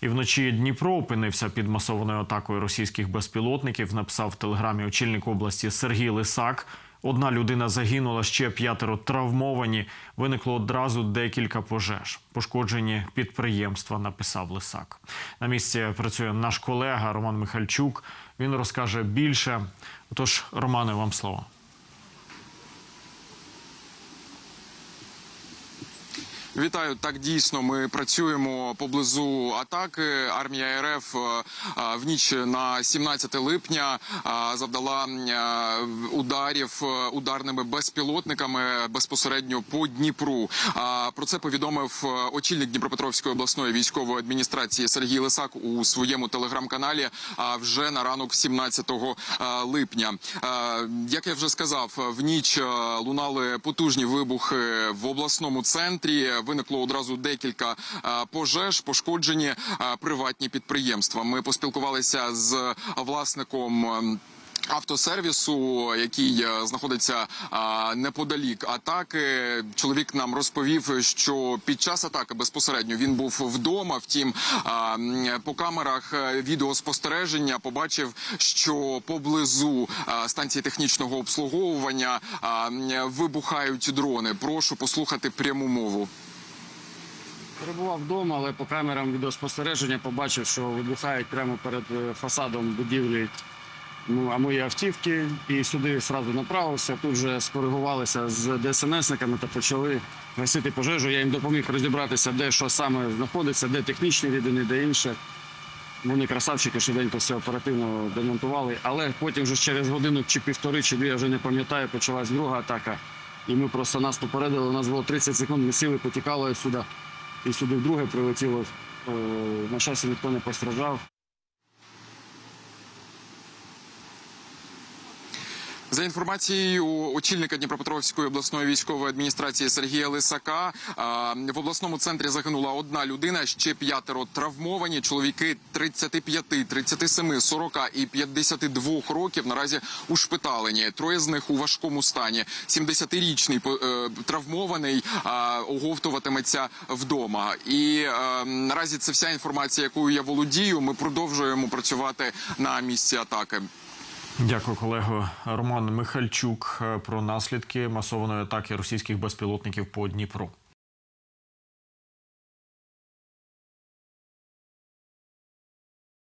І вночі Дніпро опинився під масованою атакою російських безпілотників. Написав в телеграмі очільник області Сергій Лисак. Одна людина загинула, ще п'ятеро травмовані. Виникло одразу декілька пожеж. Пошкоджені підприємства. Написав Лисак. На місці працює наш колега Роман Михальчук. Він розкаже більше. Отож, Романе, вам слово. Вітаю. Так дійсно. Ми працюємо поблизу атаки. Армія РФ е, е, в ніч на 17 липня е, завдала ударів ударними безпілотниками безпосередньо по Дніпру. Про це повідомив очільник Дніпропетровської обласної військової адміністрації Сергій Лисак у своєму телеграм-каналі. Вже на ранок 17 е, липня. Як я вже сказав, в ніч лунали потужні вибухи в обласному центрі. Виникло одразу декілька е, пожеж, пошкоджені е, приватні підприємства. Ми поспілкувалися з власником. ем, Автосервісу, який е, знаходиться неподалік атаки, чоловік нам розповів, що під час атаки безпосередньо він був вдома. Втім, по камерах відеоспостереження побачив, що поблизу станції технічного обслуговування вибухають дрони. Прошу послухати пряму мову. Перебував вдома, але по камерам відеоспостереження побачив, що вибухають прямо перед е, фасадом будівлі ну, мої автівки. І сюди одразу направився. Тут же скоригувалися з ДСНСниками та почали гасити пожежу. Я їм допоміг розібратися, де що саме знаходиться, де технічні рідини, де інше. Вони красавчики швиденько все оперативно демонтували. Але потім вже через годину чи півтори, чи дві, я вже не пам'ятаю, почалась друга атака. І ми просто нас попередили. У нас було 30 секунд, ми сіли, потікали сюди. І сюди вдруге прилетіло. Е, На щастя, ніхто не постраждав. За інформацією очільника Дніпропетровської обласної військової адміністрації Сергія Лисака, в обласному центрі загинула одна людина, ще п'ятеро травмовані. Чоловіки 35, 37, 40 і 52 років наразі ушпиталені. Троє з них у важкому стані. 70-річний по- е, травмований оговтуватиметься вдома. І е, наразі це вся інформація, якою я володію. Ми продовжуємо працювати на місці атаки. Дякую, колего Роман Михальчук е, про наслідки масованої атаки російських безпілотників по Дніпру.